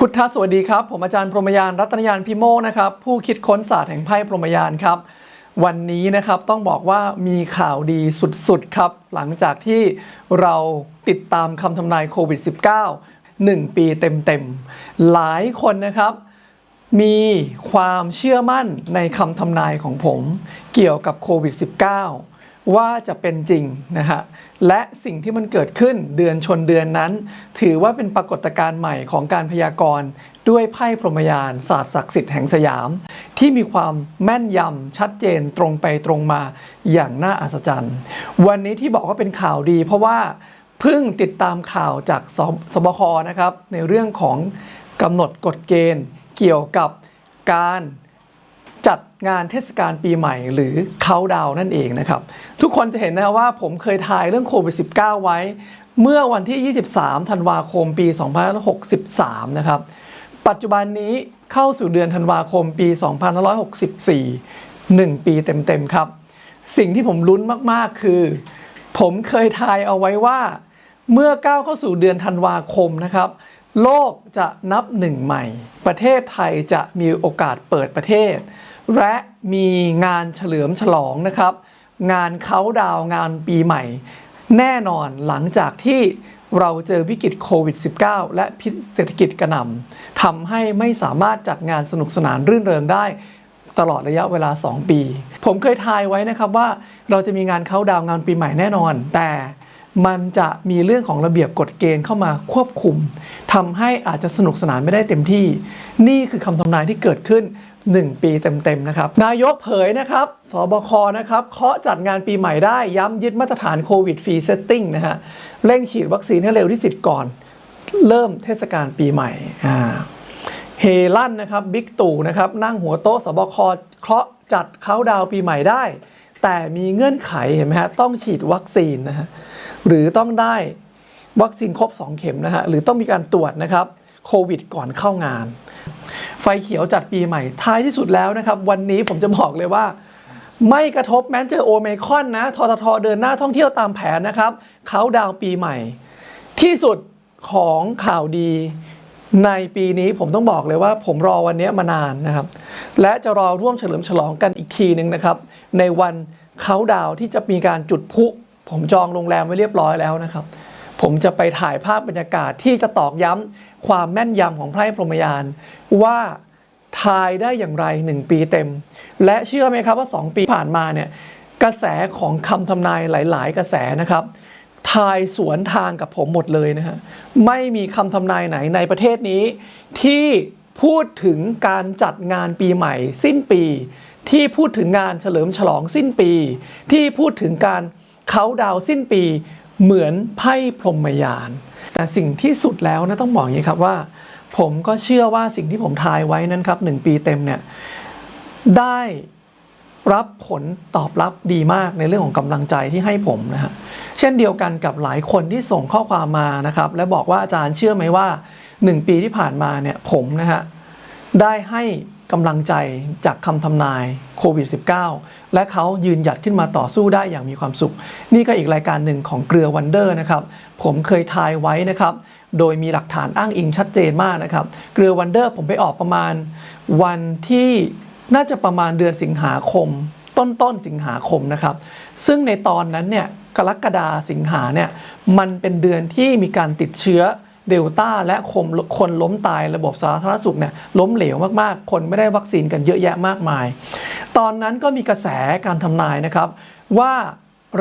ครับสวัสดีครับ ผมอาจารย์พรหมยานรัตนยานพิโมกนะครับ ผู้คิดค้นศาสตร์แห่งไพ่พรหมยานครับ วันนี้นะครับต้องบอกว่ามีข่าวดีสุดๆครับ หลังจากที่เราติดตามคำทำนายโควิด -19 1 ปีเต็มๆ หลายคนนะครับ มีความเชื่อมั่นในคำทำนายของผม เกี่ยวกับโควิด -19 ว่าจะเป็นจริงนะฮะและสิ่งที่มันเกิดขึ้นเดือนชนเดือนนั้น ถือว่าเป็นปรากฏการณ์ใหม่ของการพยากรณ์ด้วยไพ่พรหมยานศาสตร์ศักดิ์สิทธิ์แห่งสยาม ที่มีความแม่นยำชัดเจนตรงไปตรงมาอย่างน่าอัศจรรย์ วันนี้ที่บอกว่าเป็นข่าวดี เพราะว่าเพิ่งติดตามข่าวจากสสบคนะครับ ในเรื่องของกำหนดกฎเกณฑ์เกี่ยวกับการ จัดงานเทศกาลปีใหม่หรือเขาดาวนั่นเองนะครับ ทุกคนจะเห็นนะว่าผมเคยทายเรื่องโควิด -19 ไว้ เมื่อวันที่ 23 ธันวาคมปี 2563 นะครับ ปัจจุบันนี้เข้าสู่เดือนธันวาคมปี 2564 1 ปีเต็มๆครับ สิ่งที่ผมลุ้นมากๆคือ ผมเคยทายเอาไว้ว่า เมื่อก้าวเข้าสู่เดือนธันวาคมนะครับโลกจะนับหนึ่งใหม่ ประเทศไทยจะมีโอกาสเปิดประเทศ และมีงานเฉลิมฉลองนะครับ งานเขาดาวงานปีใหม่ แน่นอนหลังจากที่เราเจอวิกฤตโควิด -19 และพิษเศรษฐกิจกระหน่ำทำให้ไม่สามารถจัดงานสนุกสนานรื่นเริงได้ตลอดระยะเวลา 2 ปี ผมเคยทายไว้นะครับว่าเราจะมีงานเข้าดาวงานปีใหม่แน่นอน แต่มันจะมีเรื่องของระเบียบกฎเกณฑ์เข้ามาควบคุมทำให้อาจจะสนุกสนานไม่ได้เต็มที่ นี่คือคำทำนายที่เกิดขึ้น 1 ปีเต็มๆนะครับ นายกเผยนะครับ สบคนะครับเคาะจัดงานปีใหม่ได้ย้ำยึดมาตรฐานโควิดฟรีเซตติ้งนะฮะเร่งฉีดวัคซีนให้เร็วที่สุดก่อน เริ่มเทศกาลปีใหม่อ่าเฮลั่นนะครับบิ๊กตู่นะครับนั่งหัวโต๊ะสบคเคาะจัดเขาดาวปีใหม่ได้ แต่มีเงื่อนไขเห็นไหมฮะต้องฉีดวัคซีนนะฮะหรือต้องได้วัคซีนครบ 2 เข็มนะฮะหรือต้องมีการตรวจนะครับโควิดก่อนเข้างาน ไฟเขียวจัดปีใหม่ ท้ายที่สุดแล้วนะครับ วันนี้ผมจะบอกเลยว่า ไม่กระทบแม้เจอโอเมคอนนะทททเดินหน้าท่องเที่ยวตามแผนนะครับเขาดาวปีใหม่ ที่สุดของข่าวดีในปีนี้ผมต้องบอกเลยว่าผมรอวันนี้มานานนะครับ และจะรอร่วมเฉลิมฉลองกันอีกทีหนึ่งนะครับ ในวันเขาดาวที่จะมีการจุดพลุผมจองโรงแรมไว้เรียบร้อยแล้วนะครับ ผมจะไปถ่ายภาพบรรยากาศที่จะตอกย้ำความแม่นยำของไพร่พรหมยานว่าทายได้อย่างไร 1 ปีเต็ม และเชื่อไหมครับว่า 2 ปีผ่านมาเนี่ยกระแสของคำทำนายหลาย ๆ กระแสนะครับทายสวนทางกับผมหมดเลยนะฮะไม่มีคำทำนายไหนในประเทศนี้ ที่พูดถึงการจัดงานปีใหม่ สิ้นปี ที่พูดถึงงานเฉลิมฉลองสิ้นปี ที่พูดถึงการเขาดาวสิ้นปี เหมือนไพ่พรหมยาน แต่สิ่งที่สุดแล้วนะต้องบอกอย่างนี้ครับว่า ผมก็เชื่อว่าสิ่งที่ผมทายไว้นั้นครับหนึ่งปีเต็มเนี่ยได้รับผลตอบรับดีมากในเรื่องของกำลังใจที่ให้ผมนะฮะเช่นเดียวกันกับหลายคนที่ส่งข้อความมานะครับ และบอกว่าอาจารย์เชื่อไหมว่า 1 ปีที่ผ่านมาเนี่ยผมนะฮะ ได้ให้กำลังใจจากคำทำนายโควิด -19 และเขายืนหยัดขึ้นมาต่อสู้ได้อย่างมีความสุข นี่ก็อีกรายการหนึ่งของเกลือวันเดอร์นะครับ ผมเคยทายไว้นะครับ โดยมีหลักฐานอ้างอิงชัดเจนมากนะครับ เกลือวันเดอร์ผมไปออกประมาณ วันที่น่าจะประมาณเดือนสิงหาคม ต้นต้นสิงหาคมนะครับ ซึ่งในตอนนั้นเนี่ยกรกฎาสิงหาเนี่ยมันเป็นเดือนที่มีการติดเชื้อ เดลต้าและคนคนล้มตายระบบสาธารณสุขเนี่ยล้มเหลวมากๆ คนไม่ได้วัคซีนกันเยอะแยะมากมาย ตอนนั้นก็มีกระแสการทำนายนะครับ ว่า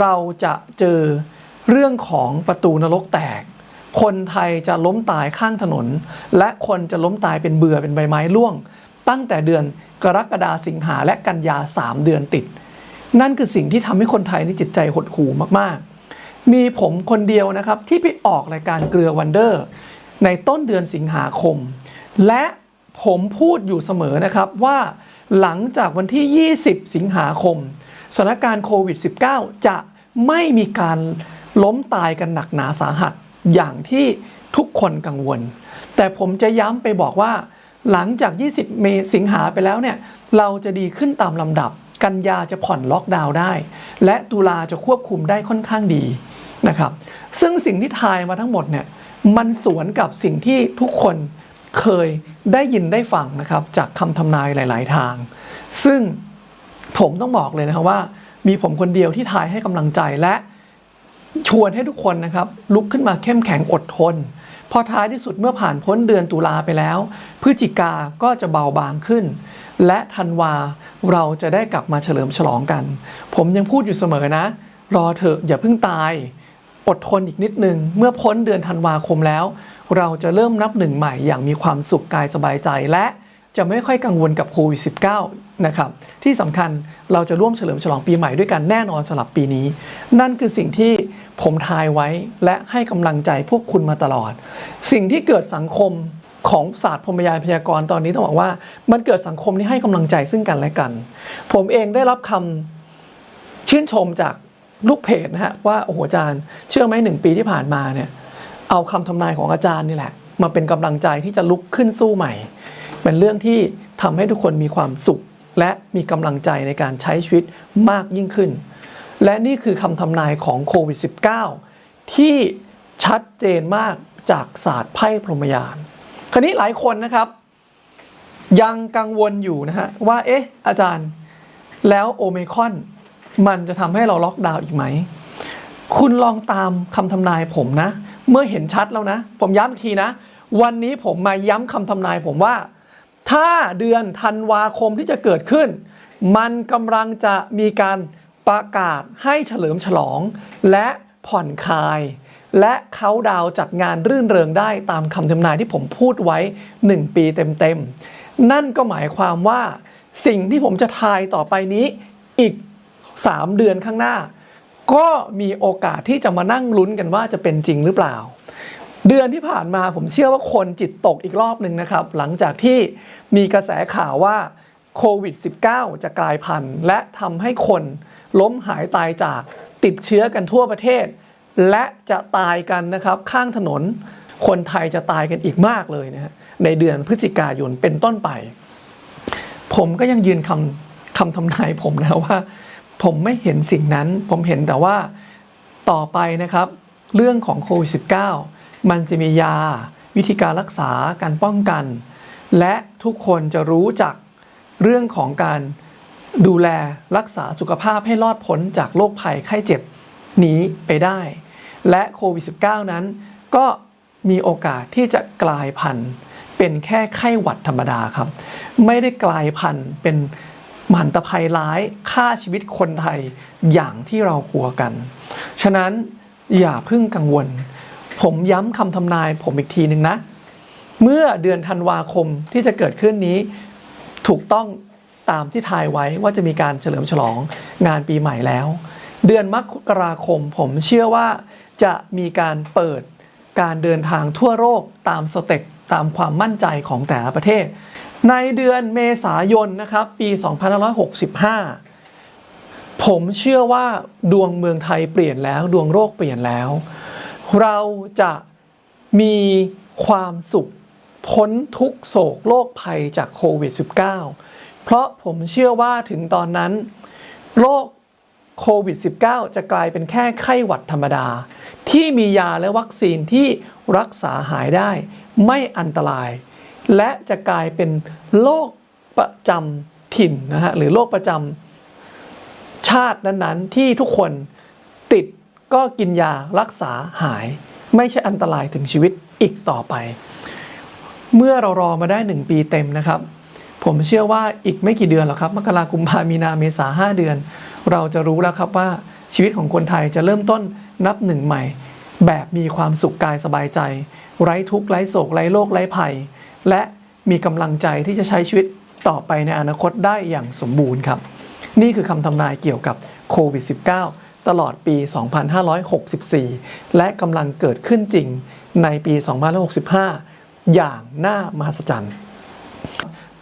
เราจะเจอเรื่องของประตูนรกแตก คนไทยจะล้มตายข้างถนน และคนจะล้มตายเป็นเบื่อเป็นใบไม้ร่วง ตั้งแต่เดือนกรกฎาสิงหาและกันยา 3 เดือนติด นั่นคือสิ่งที่ทำให้คนไทยนี่จิตใจหดหู่มากๆ มีผมคนเดียวนะครับที่ไปออกรายการเกลือวันเดอร์ ในต้นเดือนสิงหาคม และผมพูดอยู่เสมอนะครับว่าหลังจากวันที่ 20 สิงหาคมสถานการณ์โควิด -19 จะไม่มีการล้มตายกันหนักหนาสาหัสอย่างที่ทุกคนกังวล แต่ผมจะย้ำไปบอกว่า หลังจาก 20 เมสิงหาไปแล้วเนี่ย เราจะดีขึ้นตามลำดับ กันยาจะผ่อนล็อกดาวน์ได้ และตุลาจะควบคุมได้ค่อนข้างดี นะครับ ซึ่งสิ่งที่ทายมาทั้งหมดเนี่ยมันสวนกับสิ่งที่ทุกคนเคยได้ยินได้ฟังนะครับจากคำทำนายหลาย ๆ ทาง ซึ่งผมต้องบอกเลยนะครับว่า มีผมคนเดียวที่ทายให้กำลังใจและชวนให้ทุกคนนะครับลุกขึ้นมาเข้มแข็งอดทน พอท้ายที่สุดเมื่อผ่านพ้นเดือนตุลาไปแล้ว พฤศจิกาก็จะเบาบางขึ้น และธันวาเราจะได้กลับมาเฉลิมฉลองกัน ผมยังพูดอยู่เสมอนะ รอเถอะอย่าเพิ่งตาย อดทนอีกนิดนึง เมื่อพ้นเดือนธันวาคมแล้ว เราจะเริ่มนับหนึ่งใหม่อย่างมีความสุขกายสบายใจและจะไม่ค่อยกังวลกับโควิด -19 นะครับ ที่สำคัญเราจะร่วมเฉลิมฉลองปีใหม่ด้วยกันแน่นอนสำหรับปีนี้ นั่นคือสิ่งที่ผมทายไว้และให้กำลังใจพวกคุณมาตลอด สิ่งที่เกิดสังคมของศาสตร์พรมยานพยากรณ์ตอนนี้ต้องบอกว่า มันเกิดสังคมที่ให้กำลังใจซึ่งกันและกัน ผมเองได้รับคำชื่นชมจาก ลูกเพจนะฮะว่าโอ้โหอาจารย์เชื่อไหมหนึ่งปีที่ผ่านมาเนี่ยเอาคำทำนายของอาจารย์นี่แหละ มาเป็นกำลังใจที่จะลุกขึ้นสู้ใหม่ เป็นเรื่องที่ทำให้ทุกคนมีความสุข และมีกำลังใจในการใช้ชีวิตมากยิ่งขึ้น และนี่คือคำทำนายของโควิด -19 ที่ชัดเจนมากจากศาสตร์ไพ่พรหมยานคราวนี้หลายคนนะครับ ยังกังวลอยู่นะฮะว่าเอ๊ะอาจารย์แล้วโอเมคอน มันจะทำให้เราล็อกดาวน์อีกไหม คุณลองตามคำทำนายผมนะ เมื่อเห็นชัดแล้วนะ ผมย้ำอีกทีนะ วันนี้ผมมาย้ำคำทำนายผมว่า ถ้าเดือนธันวาคมที่จะเกิดขึ้น มันกำลังจะมีการประกาศให้เฉลิมฉลอง และผ่อนคลาย และเขาดาวจัดงานรื่นเริงได้ตามคำทำนายที่ผมพูดไว้ 1 ปีเต็มๆ นั่นก็หมายความว่า สิ่งที่ผมจะทายต่อไปนี้ อีก 3 เดือนข้างหน้า ก็มีโอกาสที่จะมานั่งลุ้นกันว่าจะเป็นจริงหรือเปล่า เดือนที่ผ่านมาผมเชื่อว่าคนจิตตกอีกรอบหนึ่งนะครับ หลังจากที่มีกระแสข่าวว่าโควิด -19 จะกลายพันธุ์ และทำให้คนล้มหายตายจากติดเชื้อกันทั่วประเทศ และจะตายกันนะครับ ข้างถนน คนไทยจะตายกันอีกมากเลยนะฮะในเดือนพฤศจิกายนเป็นต้นไป ผมก็ยังยืนคำคำทำนายผมนะว่า ผมไม่เห็นสิ่งนั้น ผมเห็นแต่ว่าต่อไปนะครับ เรื่องของโควิด -19 มันจะมียา วิธีการรักษาการป้องกัน และทุกคนจะรู้จักเรื่องของการดูแลรักษาสุขภาพให้รอดพ้นจากโรคภัยไข้เจ็บนี้ไปได้ และโควิด -19 นั้น ก็มีโอกาสที่จะกลายพันธุ์ เป็นแค่ไข้หวัดธรรมดาครับ ไม่ได้กลายพันธุ์เป็น มหันตภัยร้ายฆ่าชีวิตคนไทยอย่างที่เรากลัวกัน ฉะนั้นอย่าเพึ่งกังวล ผมย้ำคำทำนายผมอีกทีหนึ่งนะ เมื่อเดือนธันวาคมที่จะเกิดขึ้นนี้ ถูกต้องตามที่ทายไว้ว่าจะมีการเฉลิมฉลองงานปีใหม่แล้ว เดือนมกราคมผมเชื่อว่าจะมีการเปิดการเดินทางทั่วโลกตามสเต็ป ตามความมั่นใจของแต่ละประเทศ ในเดือนเมษายนนะครับปี 2565 ผมเชื่อว่าดวงเมืองไทยเปลี่ยนแล้วดวงโลกเปลี่ยนแล้ว เราจะมีความสุขพ้นทุกโศกโรคภัยจากโควิด -19 เพราะผมเชื่อว่าถึงตอนนั้นโรคโควิด -19 จะกลายเป็นแค่ไข้หวัดธรรมดา ที่มียาและวัคซีนที่รักษาหายได้ ไม่อันตราย และจะกลายเป็นโรคประจำถิ่นนะฮะหรือโรคประจำชาตินั้นๆ ที่ทุกคนติดก็กินยารักษาหาย ไม่ใช่อันตรายถึงชีวิตอีกต่อไป เมื่อเรารอมาได้ 1 ปีเต็มนะครับ ผมเชื่อว่าอีกไม่กี่เดือนหรอกครับมกราคมกุมภามีนาเมษาห้าเดือน เราจะรู้แล้วครับว่าชีวิตของคนไทยจะเริ่มต้นนับหนึ่งใหม่ แบบมีความสุขกายสบายใจ ไร้ทุกข์ไร้โศกไร้โรคไร้ภัย และมีกำลังใจที่จะใช้ชีวิตต่อไปในอนาคตได้อย่างสมบูรณ์ครับ นี่คือคำทำนายเกี่ยวกับโควิด -19 ตลอดปี 2564 และกำลังเกิดขึ้นจริงในปี 2565 อย่างน่ามหัศจรรย์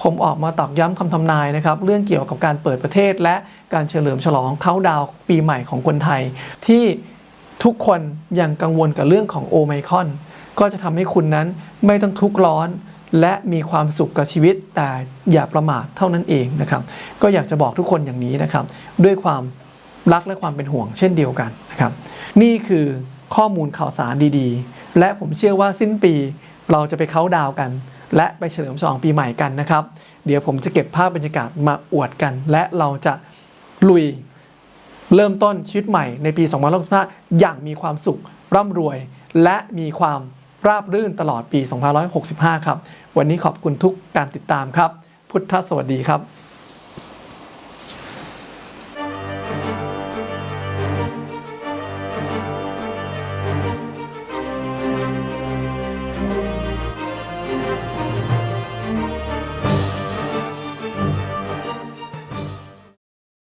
ผมออกมาตอกย้ำคำทำนายนะครับ เรื่องเกี่ยวกับการเปิดประเทศ และการเฉลิมฉลองเขาดาวปีใหม่ของคนไทย ที่ทุกคนยังกังวลกับเรื่องของโอไมคอน ก็จะทำให้คุณนั้นไม่ต้องทุกข์ร้อน และมีความสุขกับชีวิต แต่อย่าประมาทเท่านั้นเองนะครับ ก็อยากจะบอกทุกคนอย่างนี้นะครับ ด้วยความรักและความเป็นห่วงเช่นเดียวกันนะครับ นี่คือข้อมูลข่าวสารดีๆ และผมเชื่อว่าสิ้นปีเราจะไปเค้าดาวกัน และไปเฉลิมฉลองปีใหม่กันนะครับ เดี๋ยวผมจะเก็บภาพบรรยากาศมาอวดกัน และเราจะลุยเริ่มต้นชีวิตใหม่ในปี 2 0 6 5อย่างมีความสุขร่ำรวย และมีความ ราบรื่นตลอดปี 2565 ครับ วันนี้ขอบคุณทุกการติดตามครับ พุทธสวัสดีครับ